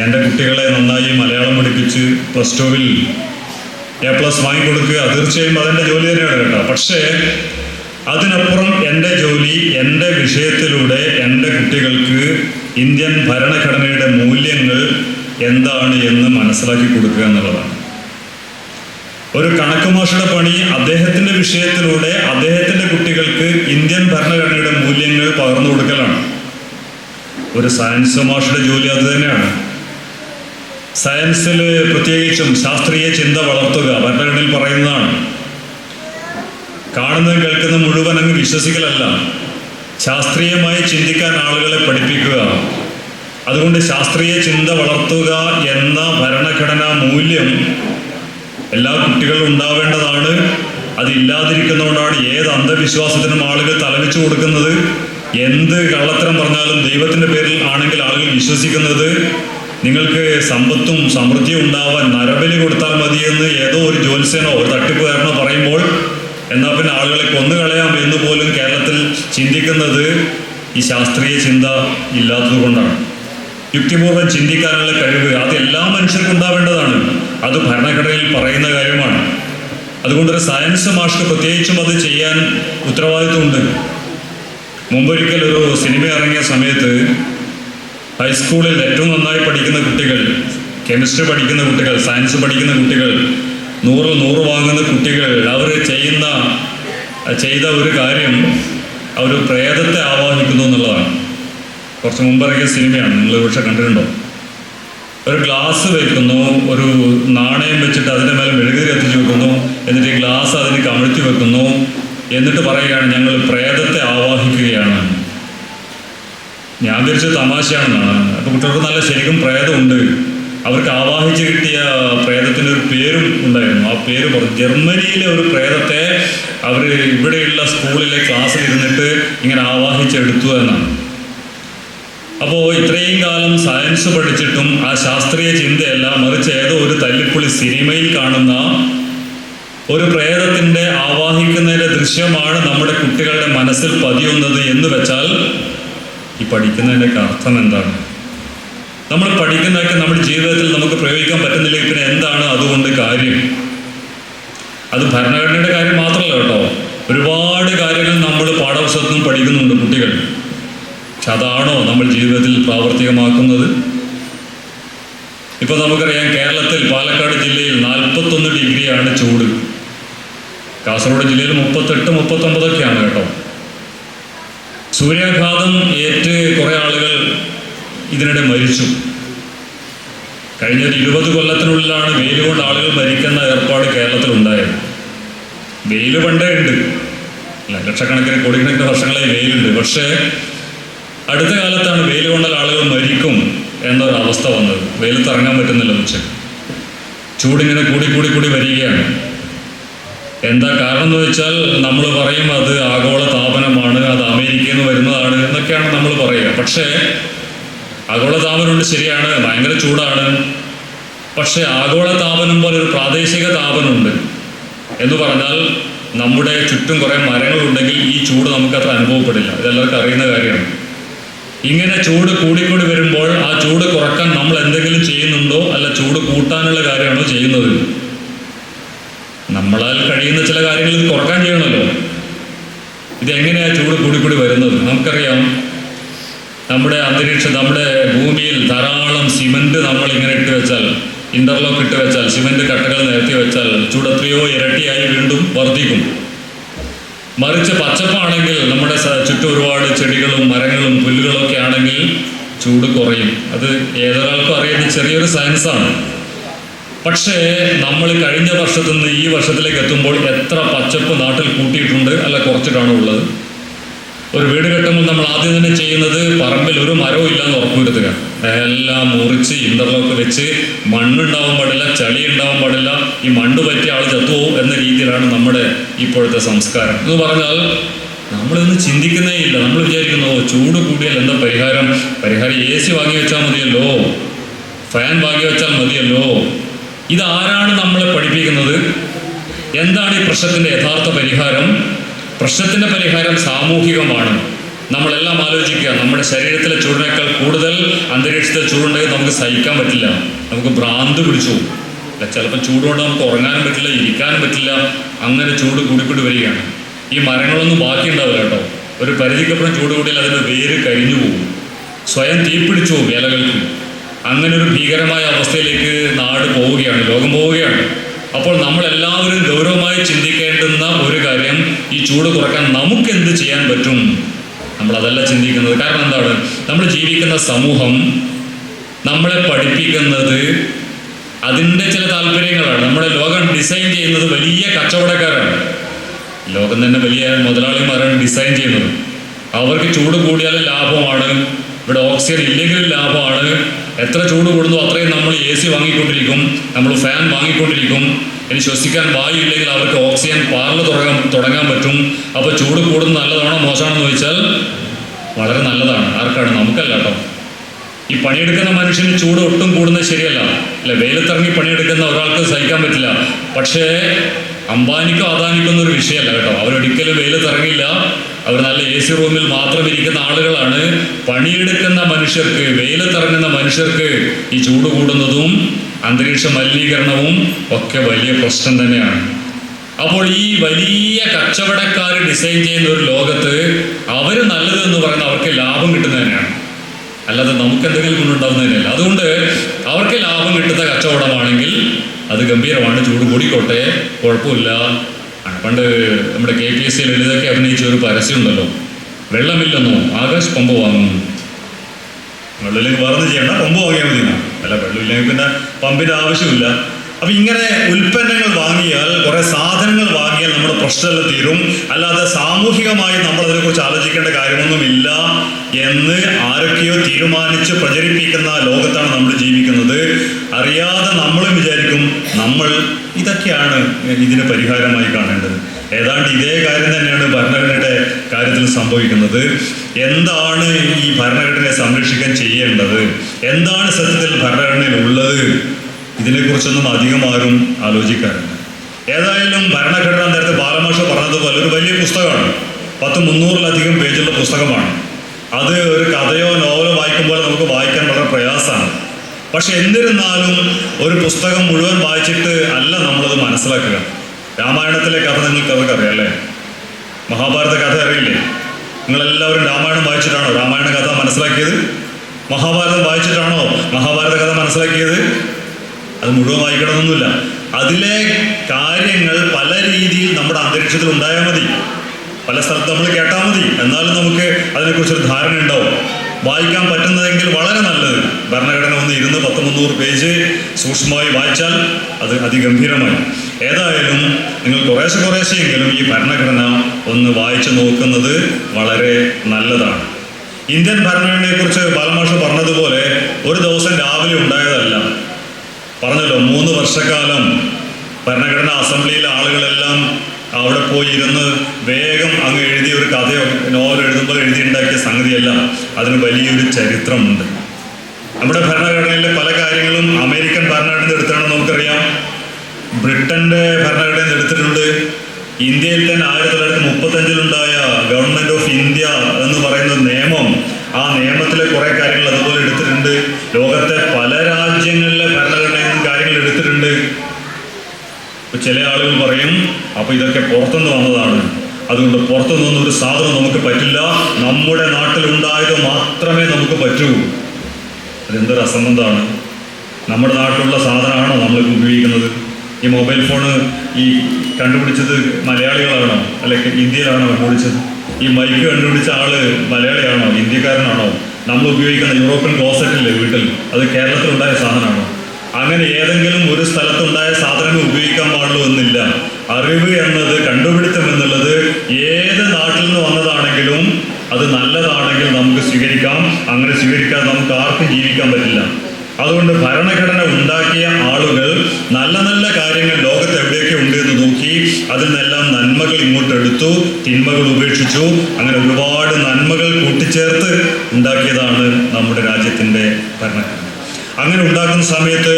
എന്റെ കുട്ടികളെ നന്നായി മലയാളം പഠിപ്പിച്ച് പ്ലസ് ടുവിൽ എ പ്ലസ് വാങ്ങിക്കൊടുക്കുക തീർച്ചയായും അതെന്റെ ജോലി തന്നെയാണ് കേട്ടോ. പക്ഷേ അതിനപ്പുറം എന്റെ ജോലി എന്റെ വിഷയത്തിലൂടെ എന്റെ കുട്ടികൾക്ക് ഇന്ത്യൻ ഭരണഘടനയുടെ മൂല്യങ്ങൾ എന്താണ് എന്ന് മനസ്സിലാക്കി കൊടുക്കുക എന്നുള്ളതാണ്. ഒരു കണക്ക് മാഷയുടെ പണി അദ്ദേഹത്തിന്റെ വിഷയത്തിലൂടെ അദ്ദേഹത്തിന്റെ കുട്ടികൾക്ക് ഇന്ത്യൻ ഭരണഘടനയുടെ മൂല്യങ്ങൾ പകർന്നു കൊടുക്കലാണ്. ഒരു സയൻസ് മാഷയുടെ ജോലി അത് തന്നെയാണ്. സയൻസിൽ പ്രത്യേകിച്ചും ശാസ്ത്രീയ ചിന്ത വളർത്തുക ഭരണഘടനയിൽ പറയുന്നതാണ്. കാണുന്നതും കേൾക്കുന്ന മുഴുവൻ അങ്ങ് വിശ്വസിക്കലല്ല. ശാസ്ത്രീയമായി ചിന്തിക്കാൻ ആളുകളെ പഠിപ്പിക്കുക. അതുകൊണ്ട് ശാസ്ത്രീയ ചിന്ത വളർത്തുക എന്ന ഭരണഘടനാ മൂല്യം എല്ലാ കുട്ടികളും ഉണ്ടാവേണ്ടതാണ്. അതില്ലാതിരിക്കുന്നതുകൊണ്ടാണ് ഏത് അന്ധവിശ്വാസത്തിനും ആളുകൾ തലവെച്ചു കൊടുക്കുന്നത്. എന്ത് കള്ളത്തരം പറഞ്ഞാലും ദൈവത്തിന്റെ പേരിൽ ആണെങ്കിൽ ആളുകൾ വിശ്വസിക്കുന്നത്. നിങ്ങൾക്ക് സമ്പത്തും സമൃദ്ധിയും ഉണ്ടാവാൻ നരബലി കൊടുത്താൽ മതിയെന്ന് ഏതോ ഒരു ജ്യോത്സ്യനോ ഒരു തട്ടിപ്പുകാരനോ പറയുമ്പോൾ എന്നാൽ പിന്നെ ആളുകളെ കൊന്നുകളയാം എന്ന് പോലും കേരളത്തിൽ ചിന്തിക്കുന്നത് ഈ ശാസ്ത്രീയ ചിന്ത ഇല്ലാത്തതുകൊണ്ടാണ് യുക്തിപൂർവം ചിന്തിക്കാനുള്ള കഴിവ് അത് എല്ലാ മനുഷ്യർക്കും ഉണ്ടാവേണ്ടതാണ്. അത് ഭരണഘടനയിൽ പറയുന്ന കാര്യമാണ്. അതുകൊണ്ടൊരു സയൻസ് മാഷ്ക്ക് പ്രത്യേകിച്ചും അത് ചെയ്യാൻ ഉത്തരവാദിത്വമുണ്ട്. മുമ്പൊരിക്കൽ ഒരു സിനിമ ഇറങ്ങിയ സമയത്ത് ഹൈസ്കൂളിൽ ഏറ്റവും നന്നായി പഠിക്കുന്ന കുട്ടികൾ കെമിസ്ട്രി പഠിക്കുന്ന കുട്ടികൾ സയൻസ് പഠിക്കുന്ന കുട്ടികൾ നൂറ് നൂറ് വാങ്ങുന്ന കുട്ടികൾ അവർ ചെയ്യുന്ന ചെയ്ത ഒരു കാര്യം അവർ പ്രേതത്തെ ആവാഹിക്കുന്നു എന്നുള്ളതാണ്. കുറച്ച് മുമ്പിറങ്ങിയ സിനിമയാണ് നിങ്ങൾ പക്ഷെ കണ്ടിട്ടുണ്ടോ? ഒരു ഗ്ലാസ് വെക്കുന്നു ഒരു നാണയം വെച്ചിട്ട് അതിന്റെ മേലെ മെഴുകുതിരി കത്തിച്ച് വെക്കുന്നു എന്നിട്ട് ഈ ഗ്ലാസ് അതിന് കമിഴ്ത്തി വെക്കുന്നു എന്നിട്ട് പറയുകയാണ് ഞങ്ങൾ പ്രേതത്തെ ഞാൻ തമാശയാണ്. അപ്പോൾ കുട്ടികൾക്ക് നല്ല ശരിക്കും പ്രേതമുണ്ട്. അവർക്ക് ആവാഹിച്ച് കിട്ടിയ പ്രേതത്തിന് ഒരു പേരും ഉണ്ടായിരുന്നു. ആ പേര് പറഞ്ഞു ജർമ്മനിയിലെ ഒരു പ്രേതത്തെ അവർ ഇവിടെയുള്ള സ്കൂളിലെ ക്ലാസ്സിൽ ഇരുന്നിട്ട് ഇങ്ങനെ ആവാഹിച്ചെടുത്തു എന്നാണ്. അപ്പോൾ ഇത്രയും കാലം സയൻസ് പഠിച്ചിട്ടും ആ ശാസ്ത്രീയ ചിന്തയല്ല മറിച്ച് ഏതോ ഒരു തല്ലിപ്പൊളി സിനിമയിൽ കാണുന്ന ഒരു പ്രേതത്തിന്റെ ആവാഹിക്കുന്നതിന്റെ ദൃശ്യമാണ് നമ്മുടെ കുട്ടികളുടെ മനസ്സിൽ പതിയുന്നത് എന്ന് വെച്ചാൽ ഈ പഠിക്കുന്നതിന്റെയൊക്കെ അർത്ഥം എന്താണ്? നമ്മൾ പഠിക്കുന്നതൊക്കെ നമ്മുടെ ജീവിതത്തിൽ നമുക്ക് പ്രയോഗിക്കാൻ പറ്റുന്നില്ലെങ്കിൽ പിന്നെ എന്താണ് അതുകൊണ്ട് കാര്യം? അത് ഭരണഘടനയുടെ കാര്യം മാത്രമല്ല കേട്ടോ. ഒരുപാട് കാര്യങ്ങൾ നമ്മൾ പാഠപുസ്തകത്തിൽ നിന്ന് പഠിക്കുന്നുണ്ട് കുട്ടികൾ. പക്ഷെ അതാണോ നമ്മൾ ജീവിതത്തിൽ പ്രാവർത്തികമാക്കുന്നത്? ഇപ്പൊ നമുക്കറിയാം കേരളത്തിൽ പാലക്കാട് ജില്ലയിൽ നാൽപ്പത്തൊന്ന് ഡിഗ്രിയാണ് ചൂട്. കാസർഗോഡ് ജില്ലയിൽ മുപ്പത്തെട്ട് മുപ്പത്തൊമ്പതൊക്കെയാണ് കേട്ടോ. സൂര്യാഘാതം ഏറ്റ് കുറേ ആളുകൾ ഇതിനിടെ മരിച്ചു. കഴിഞ്ഞ ഒരു ഇരുപത് കൊല്ലത്തിനുള്ളിലാണ് വെയിൽ കൊണ്ട് ആളുകൾ മരിക്കുന്ന ഏർപ്പാട് കേരളത്തിൽ ഉണ്ടായത് വെയിൽ പണ്ടേ ഉണ്ട്. ലക്ഷക്കണക്കിന് കോടിക്കണക്കിന് വർഷങ്ങളായി വെയിലുണ്ട്. പക്ഷേ അടുത്ത കാലത്താണ് വെയിൽ കൊണ്ടാൽ ആളുകൾ മരിക്കും എന്നൊരു അവസ്ഥ വന്നത്. വെയിലത്ത് ഇറങ്ങാൻ പറ്റുന്നില്ല ഉച്ചയ്ക്ക് ചൂടിങ്ങനെ കൂടി കൂടി കൂടി വരികയാണ്. എന്താ കാരണം എന്ന് വെച്ചാൽ നമ്മൾ പറയും അത് ആഗോള താപനമാണ് അത് അമേരിക്കയിൽ നിന്ന് വരുന്നതാണ് എന്നൊക്കെയാണ് നമ്മൾ പറയുക. പക്ഷേ ആഗോള താപനമുണ്ട് ശരിയാണ് ഭയങ്കര ചൂടാണ്. പക്ഷേ ആഗോള താപനം പോലെ ഒരു പ്രാദേശിക താപനമുണ്ട് എന്ന് പറഞ്ഞാൽ നമ്മുടെ ചുറ്റും കുറേ മരങ്ങളുണ്ടെങ്കിൽ ഈ ചൂട് നമുക്ക് അത്ര അനുഭവപ്പെടില്ല. ഇതെല്ലാവർക്കും അറിയുന്ന കാര്യമാണ്. ഇങ്ങനെ ചൂട് കൂടിക്കൂടി വരുമ്പോൾ ആ ചൂട് കുറയ്ക്കാൻ നമ്മൾ എന്തെങ്കിലും ചെയ്യുന്നുണ്ടോ? അല്ല ചൂട് കൂട്ടാനുള്ള കാര്യമാണോ ചെയ്യുന്നത്? നമ്മളാൽ കഴിയുന്ന ചില കാര്യങ്ങൾ ഇത് കുറയ്ക്കാൻ ചെയ്യണമല്ലോ. ഇതെങ്ങനെയാണ് ചൂട് കൂടിക്കൂടി വരുന്നത്? നമുക്കറിയാം നമ്മുടെ അന്തരീക്ഷം നമ്മുടെ ഭൂമിയിൽ ധാരാളം സിമന്റ് നമ്മൾ ഇങ്ങനെ ഇട്ട് വെച്ചാൽ ഇന്റർലോക്ക് ഇട്ട് വെച്ചാൽ സിമന്റ് കട്ടകൾ നിരത്തി വെച്ചാൽ ചൂട് എത്രയോ ഇരട്ടിയായി വീണ്ടും വർദ്ധിക്കും. മറിച്ച് പച്ചപ്പാണെങ്കിൽ നമ്മുടെ ചുറ്റും ഒരുപാട് ചെടികളും മരങ്ങളും പുല്ലുകളൊക്കെ ആണെങ്കിൽ ചൂട് കുറയും. അത് ഏതൊരാൾക്കും അറിയുന്ന ചെറിയൊരു സയൻസാണ് പക്ഷേ നമ്മൾ കഴിഞ്ഞ വർഷത്തിൽ നിന്ന് ഈ വർഷത്തിലേക്ക് എത്തുമ്പോൾ എത്ര പച്ചപ്പ് നാട്ടിൽ കൂട്ടിയിട്ടുണ്ട് അല്ല കുറച്ചിട്ടാണോ ഉള്ളത്? ഒരു വീട് കെട്ടുമ്പോൾ നമ്മൾ ആദ്യം തന്നെ ചെയ്യുന്നത് പറമ്പിൽ ഒരു മരവും ഇല്ലാന്ന് ഉറപ്പുവരുത്തുക എല്ലാം മുറിച്ച് ഇന്റർലോക്ക് വെച്ച് മണ്ണുണ്ടാവാൻ പാടില്ല ചളി ഉണ്ടാവാൻ പാടില്ല ഈ മണ്ണ് പറ്റിയ ആൾ ചത്തുവോ എന്ന രീതിയിലാണ് നമ്മുടെ ഇപ്പോഴത്തെ സംസ്കാരം. എന്ന് പറഞ്ഞാൽ നമ്മളിന്ന് ചിന്തിക്കുന്നേ ഇല്ല. നമ്മൾ വിചാരിക്കുന്നു ചൂട് കൂടിയാൽ എന്താ പരിഹാരം? പരിഹാരം എ സി വാങ്ങി വെച്ചാൽ മതിയല്ലോ. ഫാൻ വാങ്ങി വെച്ചാൽ മതിയല്ലോ. ഇതാരാണ് നമ്മളെ പഠിപ്പിക്കുന്നത്? എന്താണ് ഈ പ്രശ്നത്തിന്റെ യഥാർത്ഥ പരിഹാരം? പ്രശ്നത്തിന്റെ പരിഹാരം സാമൂഹികമാണ്. നമ്മളെല്ലാം ആലോചിക്കുക നമ്മുടെ ശരീരത്തിലെ ചൂടിനേക്കാൾ കൂടുതൽ അന്തരീക്ഷത്തിലെ ചൂടുണ്ടെങ്കിൽ നമുക്ക് സഹിക്കാൻ പറ്റില്ല. നമുക്ക് ഭ്രാന്ത് പിടിച്ചു പോകും. ചിലപ്പോൾ ചൂടുകൊണ്ട് നമുക്ക് ഉറങ്ങാനും പറ്റില്ല ഇരിക്കാനും പറ്റില്ല. അങ്ങനെ ചൂട് കൂടിക്കൂടി വരികയാണ്. ഈ മരങ്ങളൊന്നും ബാക്കി ഉണ്ടാവില്ല കേട്ടോ. ഒരു പരിധിക്കപ്പുറം ചൂട് കൂടിയാൽ അതിന്റെ വേര് കരിഞ്ഞു പോകും. സ്വയം തീപിടിച്ചു പോകും ഇലകൾക്ക് അങ്ങനെ ഒരു ഭീകരമായ അവസ്ഥയിലേക്ക് നാട് പോവുകയാണ് ലോകം പോവുകയാണ്. അപ്പോൾ നമ്മളെല്ലാവരും ഗൗരവമായി ചിന്തിക്കേണ്ടുന്ന ഒരു കാര്യം ഈ ചൂട് കുറയ്ക്കാൻ നമുക്ക് എന്ത് ചെയ്യാൻ പറ്റും? നമ്മൾ അതല്ല ചിന്തിക്കുന്നത്. കാരണം എന്താണ്? നമ്മൾ ജീവിക്കുന്ന സമൂഹം നമ്മളെ പഠിപ്പിക്കുന്നത് അതിന്റെ ചില താല്പര്യങ്ങളാണ്. നമ്മുടെ ലോകം ഡിസൈൻ ചെയ്യുന്നത് വലിയ കച്ചവടക്കാരാണ്. ലോകം തന്നെ വലിയ മുതലാളിമാരാണ് ഡിസൈൻ ചെയ്യുന്നത്. അവർക്ക് ചൂട് കൂടിയാലും ലാഭമാണ്. ഇവിടെ ഓക്സിജൻ ഇല്ലെങ്കിലും ലാഭമാണ്. എത്ര ചൂട് കൂടുന്നു അത്രയും നമ്മൾ എ സി വാങ്ങിക്കൊണ്ടിരിക്കും നമ്മൾ ഫാൻ വാങ്ങിക്കൊണ്ടിരിക്കും. ഇനി ശ്വസിക്കാൻ വായു ഇല്ലെങ്കിൽ അവർക്ക് ഓക്സിജൻ പാർൽ തുടങ്ങാൻ തുടങ്ങാൻ പറ്റും. അപ്പോൾ ചൂട് കൂടുന്നത് നല്ലതാണോ മോശമാണെന്ന് ചോദിച്ചാൽ വളരെ നല്ലതാണ്. ആർക്കാണ്? നമുക്കല്ല കേട്ടോ. ഈ പണിയെടുക്കുന്ന മനുഷ്യന് ചൂട് ഒട്ടും കൂടുന്നത് ശരിയല്ല. അല്ലെ വെയിലത്തിറങ്ങി പണിയെടുക്കുന്ന ഒരാൾക്ക് സഹിക്കാൻ പറ്റില്ല. പക്ഷേ അംബാനിക്കോ അദാനിക്കോ എന്നൊരു വിഷയമല്ല കേട്ടോ. അവരൊരിക്കലും വെയിലത്തിറങ്ങില്ല അവർ നല്ല എ സി റൂമിൽ മാത്രം ഇരിക്കുന്ന ആളുകളാണ്. പണിയെടുക്കുന്ന മനുഷ്യർക്ക് വെയിലത്തിറങ്ങുന്ന മനുഷ്യർക്ക് ഈ ചൂട് കൂടുന്നതും അന്തരീക്ഷ മലിനീകരണവും ഒക്കെ വലിയ പ്രശ്നം തന്നെയാണ്. അപ്പോൾ ഈ വലിയ കച്ചവടക്കാർ ഡിസൈൻ ചെയ്യുന്ന ഒരു ലോകത്ത് അവർ നല്ലതെന്ന് പറയുന്ന അവർക്ക് ലാഭം കിട്ടുന്നതിനാണ് അല്ലാതെ നമുക്ക് എന്തെങ്കിലും ഗുണമുണ്ടാവുന്നതിനല്ല അതുകൊണ്ട് അവർക്ക് ലാഭം കിട്ടുന്ന കച്ചവടമാണെങ്കിൽ അത് ഗംഭീരമാണ്. ചൂട് കൂടിക്കോട്ടെ. കുഴപ്പമില്ല. പണ്ട് നമ്മുടെ കെ പി എസ് സി ലളിതയ്ക്ക് അഭിനയിച്ച ഒരു പരസ്യം ഉണ്ടല്ലോ. വെള്ളമില്ലെന്നോ ആകാശ് പമ്പ് വാങ്ങുന്നു. വെള്ളമില്ലെങ്കിൽ വേറെ ചെയ്യണ്ട പമ്പ് വാങ്ങിയാൽ മതി അല്ല വെള്ളമില്ലെങ്കിൽ പിന്നെ പമ്പിന്റെ ആവശ്യമില്ല. അപ്പൊ ഇങ്ങനെ ഉൽപ്പന്നങ്ങൾ വാങ്ങിയാൽ കുറെ സാധനങ്ങൾ വാങ്ങിയാൽ നമ്മുടെ പ്രശ്നമെല്ലാം തീരും. അല്ലാതെ സാമൂഹികമായി നമ്മൾ അതിനെക്കുറിച്ച് ആലോചിക്കേണ്ട കാര്യമൊന്നുമില്ല എന്ന് ആരൊക്കെയോ തീരുമാനിച്ച് പ്രചരിപ്പിക്കുന്ന ലോകത്താണ് നമ്മൾ ജീവിക്കുന്നത്. അറിയാതെ നമ്മൾ വിചാരിക്കും നമ്മൾ ഇതൊക്കെയാണ് ഇതിന് പരിഹാരമായി കാണേണ്ടത്. ഏതാണ്ട് ഇതേ കാര്യം തന്നെയാണ് ഭരണഘടനയുടെ കാര്യത്തിൽ സംഭവിക്കുന്നത്. എന്താണ് ഈ ഭരണഘടനയെ സംരക്ഷിക്കാൻ ചെയ്യേണ്ടത്? എന്താണ് സത്യത്തിൽ ഭരണഘടനയിൽ ഉള്ളത്? ഇതിനെക്കുറിച്ചൊന്നും അധികം ആരും ആലോചിക്കാറില്ല. ഏതായാലും ഭരണഘടന നേരത്തെ ബാലമാഷ പറഞ്ഞതുപോലെ ഒരു വലിയ പുസ്തകമാണ്. പത്ത് മുന്നൂറിലധികം പേജുള്ള പുസ്തകമാണ്. അത് ഒരു കഥയോ നോവലോ വായിക്കുമ്പോൾ നമുക്ക് വായിക്കാൻ വളരെ പ്രയാസമാണ്. പക്ഷെ എന്നിരുന്നാലും ഒരു പുസ്തകം മുഴുവൻ വായിച്ചിട്ട് അല്ല നമ്മളത് മനസ്സിലാക്കുക. രാമായണത്തിലെ കഥ നിങ്ങൾക്ക് അതൊക്കെ അറിയാം അല്ലേ? മഹാഭാരത കഥ അറിയില്ലേ? നിങ്ങളെല്ലാവരും രാമായണം വായിച്ചിട്ടാണോ? രാമായണ കഥ മനസ്സിലാക്കിയത്? മഹാഭാരതം വായിച്ചിട്ടാണോ മഹാഭാരത കഥ മനസ്സിലാക്കിയത്? അത് മുഴുവൻ വായിക്കണമെന്നൊന്നുമില്ല അതിലെ കാര്യങ്ങൾ പല രീതിയിൽ നമ്മുടെ അന്തരീക്ഷത്തിൽ ഉണ്ടായാൽ മതി. പല സ്ഥലത്ത് നമ്മൾ കേട്ടാൽ മതി. എന്നാലും നമുക്ക് അതിനെക്കുറിച്ചൊരു ധാരണ ഉണ്ടാവും. വായിക്കാൻ പറ്റുന്നതെങ്കിൽ വളരെ നല്ലത്. ഭരണഘടന ഒന്ന് ഇരുന്ന് പത്ത് മുന്നൂറ് പേജ് സൂക്ഷ്മമായി വായിച്ചാൽ അത് അതിഗംഭീരമായി. ഏതായാലും നിങ്ങൾ കുറേശ്ശെ കുറേശ്ശെയെങ്കിലും ഈ ഭരണഘടന ഒന്ന് വായിച്ചു നോക്കുന്നത് വളരെ നല്ലതാണ്. ഇന്ത്യൻ ഭരണഘടനയെക്കുറിച്ച് ബാലമാഷ് പറഞ്ഞതുപോലെ ഒരു ദിവസം രാവിലെ ഉണ്ടായതല്ല. പറഞ്ഞല്ലോ മൂന്ന് വർഷക്കാലം ഭരണഘടനാ അസംബ്ലിയിലെ ആളുകളെല്ലാം അവിടെ പോയി ഇരുന്ന് വേഗം അങ്ങ് എഴുതിയ ഒരു കഥയോ നോവൽ എഴുതുമ്പോൾ എഴുതിയുണ്ടാക്കിയ സംഗതിയല്ല അതിന് വലിയൊരു ചരിത്രമുണ്ട്. നമ്മുടെ ഭരണഘടനയിലെ പല കാര്യങ്ങളും അമേരിക്കൻ ഭരണഘടന എടുത്താണെന്ന് നമുക്കറിയാം. ബ്രിട്ടന്റെ ഭരണഘടന എടുത്തിട്ടുണ്ട്. ഇന്ത്യയിൽ തന്നെ ആയിരത്തി തൊള്ളായിരത്തി മുപ്പത്തഞ്ചിലുണ്ടായ ഗവൺമെന്റ് ഓഫ് ഇന്ത്യ എന്ന് പറയുന്ന നിയമം ആ നിയമത്തിലെ കുറെ കാര്യങ്ങൾ അതുപോലെ എടുത്തിട്ടുണ്ട്. ലോകത്തെ പല രാജ്യങ്ങളിലെ ഭരണഘടനയിൽ കാര്യങ്ങൾ എടുത്തിട്ടുണ്ട്. ചില ആളുകൾ പറയും അപ്പൊ ഇതൊക്കെ പുറത്തുനിന്ന് വന്നതാണ്. അതുകൊണ്ട് പുറത്തുനിന്ന് ഒരു സാധനം നമുക്ക് പറ്റില്ല. നമ്മുടെ നാട്ടിലുണ്ടായത് മാത്രമേ നമുക്ക് പറ്റൂ. അതെന്തൊരു അസംബന്ധമാണ്. നമ്മുടെ നാട്ടിലുള്ള സാധനമാണോ നമ്മളിപ്പോൾ ഉപയോഗിക്കുന്നത്? ഈ മൊബൈൽ ഫോണ് ഈ കണ്ടുപിടിച്ചത് മലയാളികളാണോ? അല്ലെങ്കിൽ ഇന്ത്യയിലാണോ കണ്ടുപിടിച്ചത്? ഈ മൈക്ക് കണ്ടുപിടിച്ച ആൾ മലയാളിയാണോ? ഇന്ത്യക്കാരനാണോ? നമ്മൾ ഉപയോഗിക്കുന്ന യൂറോപ്യൻ ക്ലോസറ്റില്ലേ വീട്ടിൽ? അത് കേരളത്തിലുണ്ടായ സാധനമാണോ? അങ്ങനെ ഏതെങ്കിലും ഒരു സ്ഥലത്തുണ്ടായ സാധനങ്ങൾ ഉപയോഗിക്കാൻ പാടുള്ളൂ എന്നില്ല. അറിവ് എന്നത് കണ്ടുപിടുത്തം എന്നുള്ളത് ഏത് നാട്ടിൽ നിന്ന് വന്നതാണെങ്കിലും അത് നല്ലതാണെങ്കിൽ നമുക്ക് സ്വീകരിക്കാം. അങ്ങനെ സ്വീകരിക്കാതെ നമുക്ക് ആർക്കും ജീവിക്കാൻ പറ്റില്ല. അതുകൊണ്ട് ഭരണഘടന ഉണ്ടാക്കിയ ആളുകൾ നല്ല നല്ല കാര്യങ്ങൾ ലോകത്ത് എവിടെയൊക്കെ ഉണ്ട് എന്ന് നോക്കി അതിൽ നിന്നെല്ലാം നന്മകൾ ഇങ്ങോട്ട് എടുത്തു തിന്മകൾ ഉപേക്ഷിച്ചു. അങ്ങനെ ഒരുപാട് നന്മകൾ കൂട്ടിച്ചേർത്ത് ഉണ്ടാക്കിയതാണ് നമ്മുടെ രാജ്യത്തിന്റെ ഭരണഘടന. അങ്ങനെ ഉണ്ടാക്കുന്ന സമയത്ത്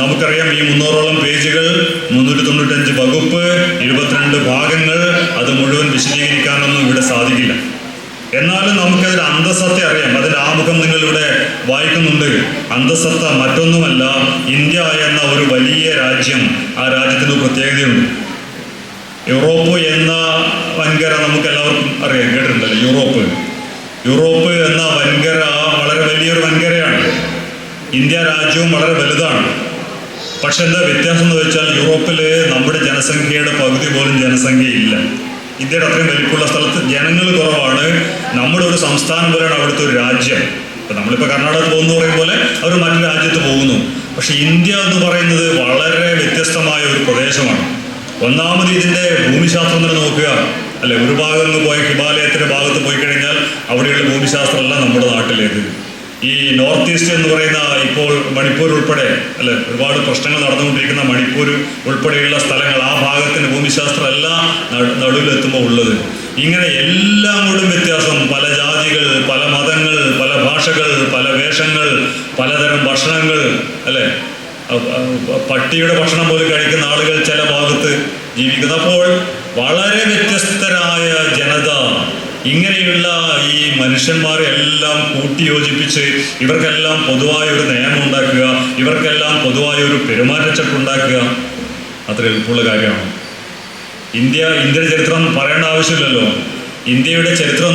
നമുക്കറിയാം ഈ മുന്നൂറോളം പേജുകൾ മുന്നൂറ്റി തൊണ്ണൂറ്റഞ്ച് വകുപ്പ് ഇരുപത്തിരണ്ട് ഭാഗങ്ങൾ അത് മുഴുവൻ വിശദീകരിക്കാനൊന്നും ഇവിടെ സാധിക്കില്ല. എന്നാലും നമുക്കതിൽ അന്തസത്ത അറിയാം. അതിന്റെ ആമുഖം നിങ്ങളിവിടെ വായിക്കുന്നുണ്ട്. അന്തസത്ത മറ്റൊന്നുമല്ല ഇന്ത്യ എന്ന ഒരു വലിയ രാജ്യം ആ രാജ്യത്തിന് പ്രത്യേകതയുണ്ട്. യൂറോപ്പ് എന്ന വൻകര നമുക്ക് എല്ലാവർക്കും അറിയാം കേട്ടിട്ടുണ്ടല്ലോ യൂറോപ്പ്. യൂറോപ്പ് എന്ന വൻകര വളരെ വലിയൊരു വൻകരയാണ്. ഇന്ത്യ രാജ്യവും വളരെ വലുതാണ്. പക്ഷെ എന്താ വ്യത്യാസം എന്ന് വെച്ചാൽ യൂറോപ്പിൽ നമ്മുടെ ജനസംഖ്യയുടെ പകുതി പോലും ജനസംഖ്യയില്ല. ഇന്ത്യയുടെ അത്രയും വലിപ്പമുള്ള സ്ഥലത്ത് ജനങ്ങൾ കുറവാണ്. നമ്മുടെ ഒരു സംസ്ഥാനം പോലെയാണ് അവിടുത്തെ ഒരു രാജ്യം. ഇപ്പം നമ്മളിപ്പോൾ കർണാടക പോകുന്നു പറയും പോലെ അവർ മറ്റു രാജ്യത്ത് പോകുന്നു. പക്ഷേ ഇന്ത്യ എന്ന് പറയുന്നത് വളരെ വ്യത്യസ്തമായ ഒരു പ്രദേശമാണ്. ഒന്നാമത് ഇതിന്റെ ഭൂമിശാസ്ത്രം തന്നെ നോക്കുക. അല്ലെ ഒരു ഭാഗത്ത് നിന്ന് പോയ ഹിമാലയത്തിന്റെ ഭാഗത്ത് പോയി കഴിഞ്ഞാൽ അവിടെയുള്ള ഭൂമിശാസ്ത്രമല്ല നമ്മുടെ നാട്ടിലേത്. ഈ നോർത്ത് ഈസ്റ്റ് എന്ന് പറയുന്ന ഇപ്പോൾ മണിപ്പൂർ ഉൾപ്പെടെ അല്ലെ ഒരുപാട് പ്രശ്നങ്ങൾ നടന്നുകൊണ്ടിരിക്കുന്ന മണിപ്പൂർ ഉൾപ്പെടെയുള്ള സ്ഥലങ്ങൾ ആ ഭാഗത്തിന്റെ ഭൂമിശാസ്ത്രമല്ല നടുവിലെത്തുമ്പോൾ ഉള്ളത്. ഇങ്ങനെ എല്ലാം കൂടെ വ്യത്യാസം. പല ജാതികൾ പല മതങ്ങൾ പല ഭാഷകൾ പല വേഷങ്ങൾ പലതരം ഭക്ഷണങ്ങൾ അല്ലെ പട്ടിയുടെ ഭക്ഷണം പോലും കഴിക്കുന്ന ജീവിക്കുന്നു അപ്പോൾ വളരെ വ്യത്യസ്തരായ ജനത ഇങ്ങനെയുള്ള ഈ മനുഷ്യന്മാരെ എല്ലാം കൂട്ടിയോജിപ്പിച്ച് ഇവർക്കെല്ലാം പൊതുവായ ഒരു നിയമം ഉണ്ടാക്കുക ഇവർക്കെല്ലാം പൊതുവായ ഒരു പെരുമാറ്റച്ചട്ടം ഉണ്ടാക്കുക. അത്ര എളുപ്പമുള്ള കാര്യമാണ്. ഇന്ത്യ ഇന്ത്യയുടെ ചരിത്രം പറയേണ്ട ആവശ്യമില്ലല്ലോ. ഇന്ത്യയുടെ ചരിത്രം